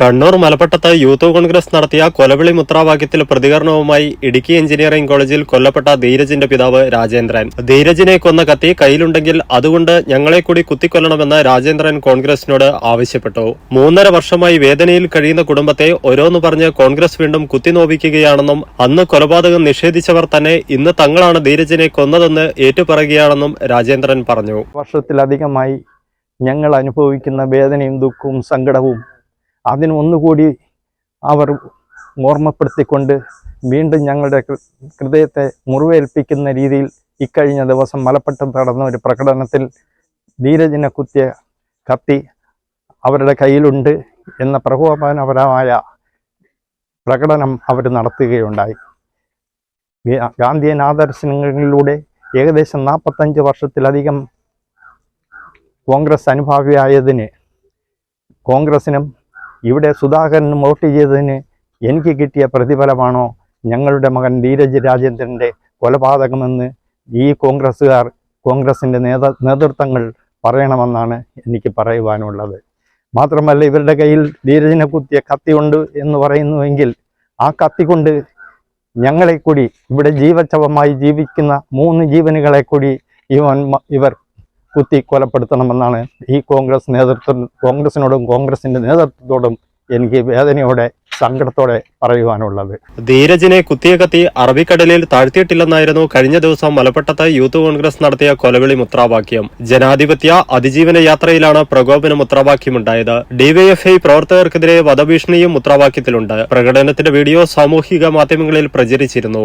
Kannur മലപ്പട്ടത്ത് youth Congress നടത്തിയ കൊലവിളി മുദ്രാവാക്യത്തിൽ പ്രതികരണവുമായി ഇടുക്കി എഞ്ചിനീയറിംഗ് കോളേജിൽ കൊല്ലപ്പെട്ട ധീരജിന്റെ പിതാവ് രാജേന്ദ്രൻ. ധീരജിനെ കൊന്ന കത്തി കയ്യിലുണ്ടെങ്കിൽ അതുകൊണ്ട് ഞങ്ങളെ കൂടി കുത്തിക്കൊല്ലണമെന്ന് രാജേന്ദ്രൻ കോൺഗ്രസിനോട് ആവശ്യപ്പെട്ടു. മൂന്നര വർഷമായി വേദനയിൽ കഴിയുന്ന കുടുംബത്തെ ഓരോന്ന് പറഞ്ഞ് കോൺഗ്രസ് വീണ്ടും കുത്തിനോവിക്കുകയാണെന്നും അന്ന് കൊലപാതകം നിഷേധിച്ചവർ തന്നെ ഇന്ന് തങ്ങളാണ് ധീരജിനെ കൊന്നതെന്ന് ഏറ്റുപറയുകയാണെന്നും രാജേന്ദ്രൻ പറഞ്ഞു. വർഷത്തിലധികമായി ഞങ്ങൾ അനുഭവിക്കുന്ന വേദനയും ദുഃഖവും സങ്കടവും അതിന് ഒന്നുകൂടി അവർ ഓർമ്മപ്പെടുത്തിക്കൊണ്ട് വീണ്ടും ഞങ്ങളുടെ ഹൃദയത്തെ മുറിവേൽപ്പിക്കുന്ന രീതിയിൽ ഇക്കഴിഞ്ഞ ദിവസം മലപ്പട്ടം നടന്ന ഒരു പ്രകടനത്തിൽ ധീരജിനെ കുത്തിയ കത്തി അവരുടെ കയ്യിലുണ്ട് എന്ന പ്രകോപനപരമായ പ്രകടനം അവർ നടത്തുകയുണ്ടായി. ഗാന്ധിയൻ ആദർശങ്ങളിലൂടെ ഏകദേശം നാൽപ്പത്തഞ്ച് വർഷത്തിലധികം കോൺഗ്രസ് അനുഭാവിയായതിന് കോൺഗ്രസിനും ഇവിടെ സുധാകരൻ വോട്ട് ചെയ്തതിന് എനിക്ക് കിട്ടിയ പ്രതിഫലമാണോ ഞങ്ങളുടെ മകൻ ധീരജ് രാജേന്ദ്രന്റെ കൊലപാതകമെന്ന് ഈ കോൺഗ്രസ്സുകാർ കോൺഗ്രസിന്റെ നേത നേതൃത്വങ്ങൾ പറയണമെന്നാണ് എനിക്ക് പറയുവാനുള്ളത്. മാത്രമല്ല ഇവരുടെ കയ്യിൽ ധീരജിനെ കുത്തിയ കത്തിയുണ്ട് എന്ന് പറയുന്നുവെങ്കിൽ ആ കത്തി കൊണ്ട് ഞങ്ങളെ കൂടി ഇവിടെ ജീവച്ചവമായി ജീവിക്കുന്ന മൂന്ന് ജീവനുകളെ കൂടി ഇവൻ ഇവർ കുത്തി കൊലപ്പെടുത്തണമെന്നാണ് ഈ കോൺഗ്രസ് നേതൃത്വം കോൺഗ്രസിനോടും കോൺഗ്രസിന്റെ നേതൃത്വത്തോടും എനിക്ക് വേദനയോടെ സങ്കടത്തോടെ പറയുവാനുള്ളത്. ധീരജിനെ കുത്തിയ കത്തി അറബിക്കടലിൽ താഴ്ത്തിയിട്ടില്ലെന്നായിരുന്നു കഴിഞ്ഞ ദിവസം മലപ്പട്ടത്ത് യൂത്ത് കോൺഗ്രസ് നടത്തിയ കൊലവിളി മുദ്രാവാക്യം. ജനാധിപത്യ അതിജീവന യാത്രയിലാണ് പ്രകോപന മുദ്രാവാക്യമുണ്ടായത്. ഡിവൈഎഫ്ഐ പ്രവർത്തകർക്കെതിരെ വധഭീഷണിയും മുദ്രാവാക്യത്തിലുണ്ട്. പ്രകടനത്തിന്റെ വീഡിയോ സാമൂഹിക മാധ്യമങ്ങളിൽ പ്രചരിച്ചിരുന്നു.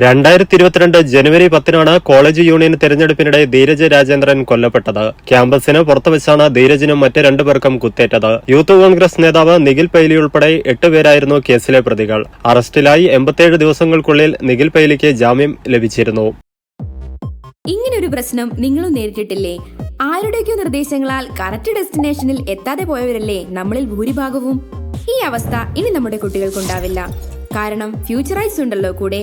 രണ്ടായിരത്തി ഇരുപത്തിരണ്ട് ജനുവരി പത്തിനാണ് കോളേജ് യൂണിയൻ തെരഞ്ഞെടുപ്പിനിടെ ധീരജ് രാജേന്ദ്രൻ കൊല്ലപ്പെട്ടത്. ക്യാമ്പസിന് പുറത്തുവച്ചാണ് ധീരജിനും മറ്റ് രണ്ടുപേർക്കും കുത്തേറ്റത്. യൂത്ത് കോൺഗ്രസ് നേതാവ് നിഖിൽ പൈലി ഉൾപ്പെടെ എട്ടുപേരായിരുന്നു കേസിലെ പ്രതികൾ. അറസ്റ്റിലായി എൺപത്തിയേഴ് ദിവസങ്ങൾക്കുള്ളിൽ നിഖിൽ പൈലിക്ക് ജാമ്യം ലഭിച്ചിരുന്നു. ഇങ്ങനൊരു പ്രശ്നം നിങ്ങളും നേരിട്ടിട്ടില്ലേ? ആരുടെയൊക്കെ നിർദ്ദേശങ്ങളാൽ കറക്റ്റ് ഡെസ്റ്റിനേഷനിൽ എത്താതെ പോയവരല്ലേ നമ്മളിൽ ഭൂരിഭാഗവും? ഈ അവസ്ഥ ഇനി നമ്മുടെ കുട്ടികൾക്കുണ്ടാവില്ല. കാരണം ഫ്യൂച്ചറൈസ് ഉണ്ടല്ലോ കൂടെ.